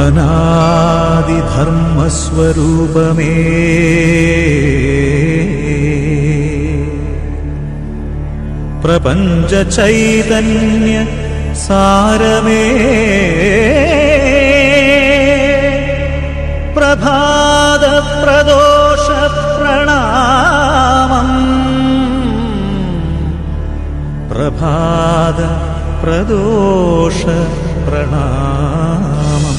അനാദിധർമ്മസ്വരൂപമേ. പ്രപഞ്ചചൈതന്യ സാരമേ. പ്രഭാത പ്രദോഷ പ്രണാമം പ്രഭാത പ്രദോഷ പ്രണാമം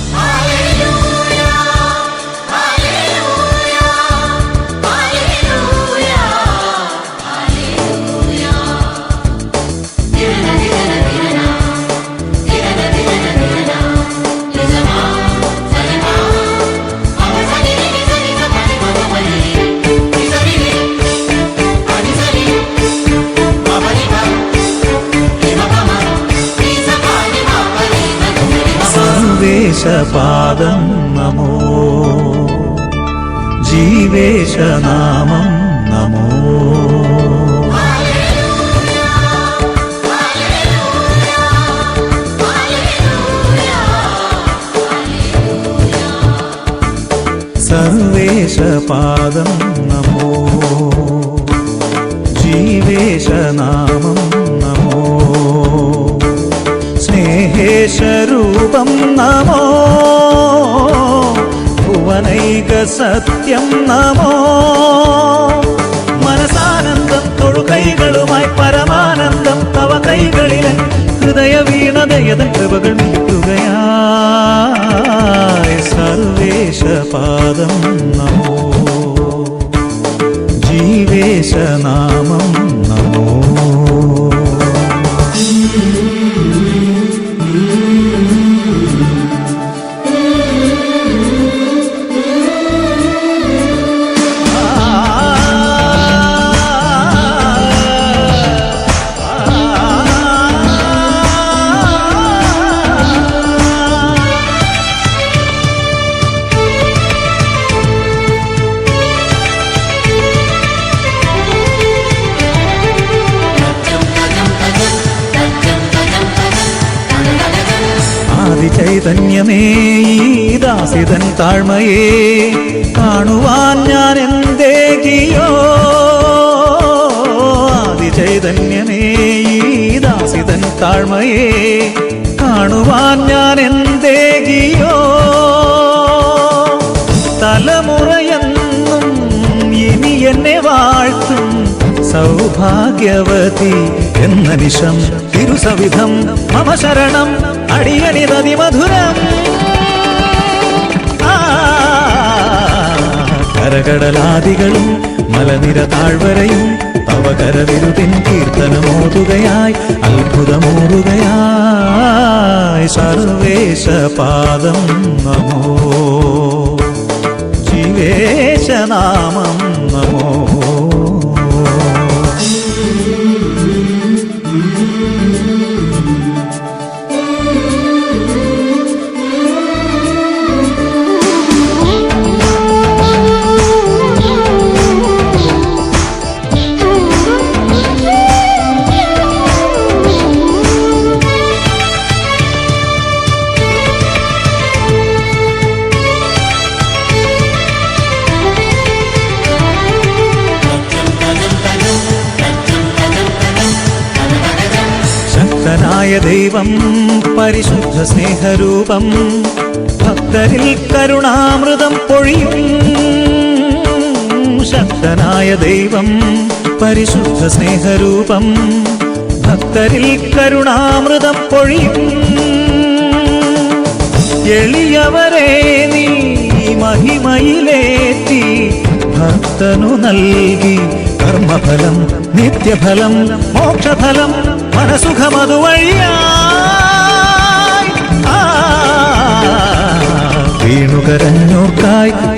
സർവേശപാദം നമോ. ജീവേശനാമം നമോ സർവേശപാദം നമോ. ജീവേശനാമം നമോ സ്നേഹേശരൂപം നമോ. ഭുവനൈക സത്യം നമോ? മനസാനന്ദം തൊഴുകൈകളുമായി പരമാനന്ദം തവ കൈകളിലെ ഹൃദയ വീണതയതൻ കൃപകൾ സർവേശ പാദം നമോ? ജീവേശനാമം നമോ? ആദിചൈതന്യമേ ഈ ദാസിതൻ താഴ്മയെ കാണുവാൻ ഞാൻ എന്തേകിയോ? ആദിചൈതന്യമേ ഈ ദാസിതൻ താഴ്മയെ കാണുവാൻ ഞാൻ എന്തേകിയോ സൗഭാഗ്യവതി എന്ന നിശം തിരുസവിധം. മമ ശരണം അടിയനിതതി മധുരം കരകടലാദികളും മലനിര താഴ്വരയും തവ കരവിരുതിൻ കീർത്തനമോതുകയായി അത്ഭുതമോതുകയായി. സർവേശപാദം നമോ. ജീവേശനാമം ശക്തനായ ദൈവം പരിശുദ്ധ സ്നേഹരൂപം ഭക്തരിൽ കരുണാമൃതം പൊഴിയും. ശക്തനായ ദൈവം പരിശുദ്ധ സ്നേഹരൂപം ഭക്തരിൽ കരുണാമൃതം പൊഴിയും. എളിയവരെ നീ മഹിമയിലേറ്റി ഭക്തനു നൽകി കർമ്മഫലം നിത്യഫലം മോക്ഷഫലം മനസുഖമതു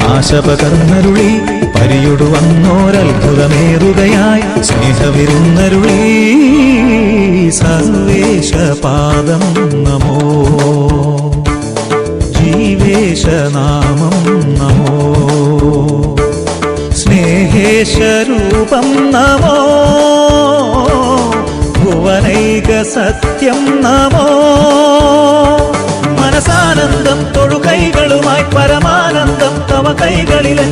ആശപകർന്നരുളി പരിയൊടു വന്നോരത്ഭുതമേറുകയായി സ്നേഹവിരുന്നരുളി. സർവേശപാദം നമോ. ജീവേശനാമം സ്നേഹേശരൂപം നമോ ഭുവനൈക സത്യം നമോ. മനസാനന്ദം തൊഴുകൈകളുമായി പരമാനന്ദം തവ കൈകളിലെ